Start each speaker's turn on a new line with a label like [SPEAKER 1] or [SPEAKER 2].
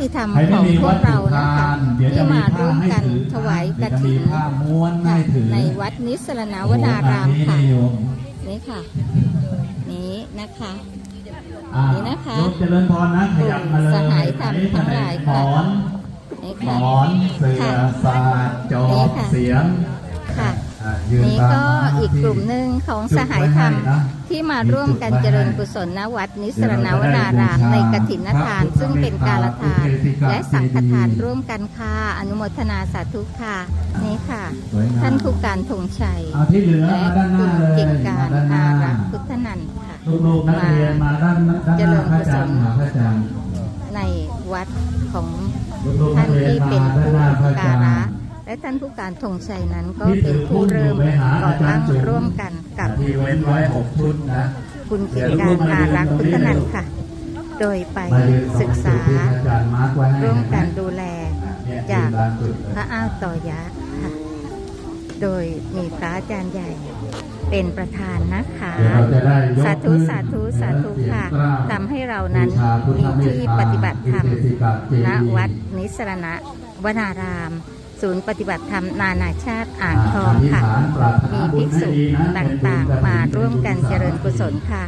[SPEAKER 1] ติธรรม
[SPEAKER 2] ใคร
[SPEAKER 1] ข
[SPEAKER 2] ไม่
[SPEAKER 1] อง
[SPEAKER 2] มี
[SPEAKER 1] พว
[SPEAKER 2] วั
[SPEAKER 1] ก
[SPEAKER 2] ตถุ
[SPEAKER 1] เรานะ
[SPEAKER 2] ทา
[SPEAKER 1] คะ
[SPEAKER 2] นเดี๋ยวจะ
[SPEAKER 1] ที่
[SPEAKER 2] มี
[SPEAKER 1] มา
[SPEAKER 2] ผ้า
[SPEAKER 1] ร่วม
[SPEAKER 2] ให้
[SPEAKER 1] กัน
[SPEAKER 2] ถือ
[SPEAKER 1] ถวายก
[SPEAKER 2] เดี๋ยวจะ
[SPEAKER 1] ฐิ
[SPEAKER 2] มี
[SPEAKER 1] น
[SPEAKER 2] ผ้าม้วนให้
[SPEAKER 1] ค่ะ
[SPEAKER 2] ถือ
[SPEAKER 1] ในวัดนิสรณาวรารามค่ะ
[SPEAKER 2] โอ้โหอันนี้นิยม
[SPEAKER 1] นี่ค่ะ นี้นะคะ
[SPEAKER 2] อะ
[SPEAKER 1] นี่นะคะ
[SPEAKER 2] โยมเจริญพรนะขยับมาเลย
[SPEAKER 1] สหายธรรมทั้งหลาย
[SPEAKER 2] หม
[SPEAKER 1] ค่ะ
[SPEAKER 2] อน
[SPEAKER 1] นี่
[SPEAKER 2] หม
[SPEAKER 1] ค่ะ
[SPEAKER 2] อนเสือ
[SPEAKER 1] ค่ะ
[SPEAKER 2] ศาสตร์จอ
[SPEAKER 1] นี่
[SPEAKER 2] บ
[SPEAKER 1] ค่ะ
[SPEAKER 2] เสียง
[SPEAKER 1] ค่ะ
[SPEAKER 2] อะยื น
[SPEAKER 1] นี่
[SPEAKER 2] ตาม
[SPEAKER 1] ก็
[SPEAKER 2] หน้า
[SPEAKER 1] อีก
[SPEAKER 2] ที่
[SPEAKER 1] กลุ่มหนึ่งของ
[SPEAKER 2] จุด
[SPEAKER 1] สหายธรรม
[SPEAKER 2] ไว้ให้นะ
[SPEAKER 1] ที่มาร่วมกันเจริญกุศลณวัดนิสรณวนารามในกฐินทาน ซึ่งเป็นการละทานและสังฆทานร่วมกันค่ะอนุโมทนาสาธุค่ะนี่ค่ะ
[SPEAKER 2] สวยงาม
[SPEAKER 1] ท่านผู้การธงชัย
[SPEAKER 2] เอาที่เหลือ
[SPEAKER 1] และ
[SPEAKER 2] มาด้านห
[SPEAKER 1] คุ
[SPEAKER 2] น้า
[SPEAKER 1] ณ
[SPEAKER 2] เลย
[SPEAKER 1] เก่งกาา
[SPEAKER 2] รด้านห
[SPEAKER 1] อา
[SPEAKER 2] น้า
[SPEAKER 1] รักษ์พุทธนันท์ค่ะ
[SPEAKER 2] ลูกๆนักเรียนมาด้านด้านห
[SPEAKER 1] เจริ
[SPEAKER 2] น้า
[SPEAKER 1] ญ
[SPEAKER 2] พระ
[SPEAKER 1] กุ
[SPEAKER 2] อา
[SPEAKER 1] ศ
[SPEAKER 2] จาร
[SPEAKER 1] ล
[SPEAKER 2] ย์หาพระอาจารย์
[SPEAKER 1] ในวัดของ
[SPEAKER 2] ลูกๆ
[SPEAKER 1] ท่า
[SPEAKER 2] นั
[SPEAKER 1] น
[SPEAKER 2] กเรียน
[SPEAKER 1] ที่
[SPEAKER 2] มา
[SPEAKER 1] เป็น
[SPEAKER 2] ด้านห
[SPEAKER 1] ผู้
[SPEAKER 2] น้าพระอาจา
[SPEAKER 1] การะ
[SPEAKER 2] รย์
[SPEAKER 1] และท่านผู้การธงชัยนั้นก็
[SPEAKER 2] ที่
[SPEAKER 1] เป็
[SPEAKER 2] ถื
[SPEAKER 1] น
[SPEAKER 2] อ
[SPEAKER 1] ผู้
[SPEAKER 2] พุ่มอ
[SPEAKER 1] เริ่
[SPEAKER 2] ยู่
[SPEAKER 1] ม
[SPEAKER 2] ไปหา
[SPEAKER 1] ก่อ
[SPEAKER 2] อาจาร
[SPEAKER 1] ตั้ง
[SPEAKER 2] ย์จุ๋ม
[SPEAKER 1] ร่วมกันกับ
[SPEAKER 2] ที่เว้นไว้หกชุดนะ
[SPEAKER 1] คุณเกียรติการอารักษ์พุทธนันท์ค่ะ โดยไป
[SPEAKER 2] มายืนตร
[SPEAKER 1] ศึ
[SPEAKER 2] ง
[SPEAKER 1] ก
[SPEAKER 2] จุ
[SPEAKER 1] ษา
[SPEAKER 2] ดที่อาจารย์มาร์กไว้ให้
[SPEAKER 1] ร่วมกัน
[SPEAKER 2] เห็นไห
[SPEAKER 1] ดูแล
[SPEAKER 2] เนี่ย
[SPEAKER 1] จาก
[SPEAKER 2] ยืนตามจุดเลย
[SPEAKER 1] พระอ้าวต่อยะค่ะ โดยมีพระอาจารย์ใหญ่เป็นประธานนะคะ
[SPEAKER 2] เดี๋ยวเราจะได้ยก
[SPEAKER 1] สาธุ
[SPEAKER 2] ขึ้น
[SPEAKER 1] สาธุสาธุค่ะ
[SPEAKER 2] เสียงกล้าว
[SPEAKER 1] ทำให้เรานั้น
[SPEAKER 2] บูชาพุทธ
[SPEAKER 1] มี
[SPEAKER 2] เมต
[SPEAKER 1] ที่
[SPEAKER 2] ตา
[SPEAKER 1] ปฏิบัติธรรม
[SPEAKER 2] ที่เจดีย์เจดีย์
[SPEAKER 1] ณวัดนิสรณะวนาราม ศูนย์ปฏิบัติธรรมนานาชาติอ่างทองค่ะ
[SPEAKER 2] ธิษฐานปรารถ
[SPEAKER 1] มี
[SPEAKER 2] นาบุ
[SPEAKER 1] ภิ
[SPEAKER 2] ญ
[SPEAKER 1] ก
[SPEAKER 2] ให้
[SPEAKER 1] ษุ
[SPEAKER 2] ดีนะ
[SPEAKER 1] ต่างๆ มาร่วมกันเจริญกุศลค่ะ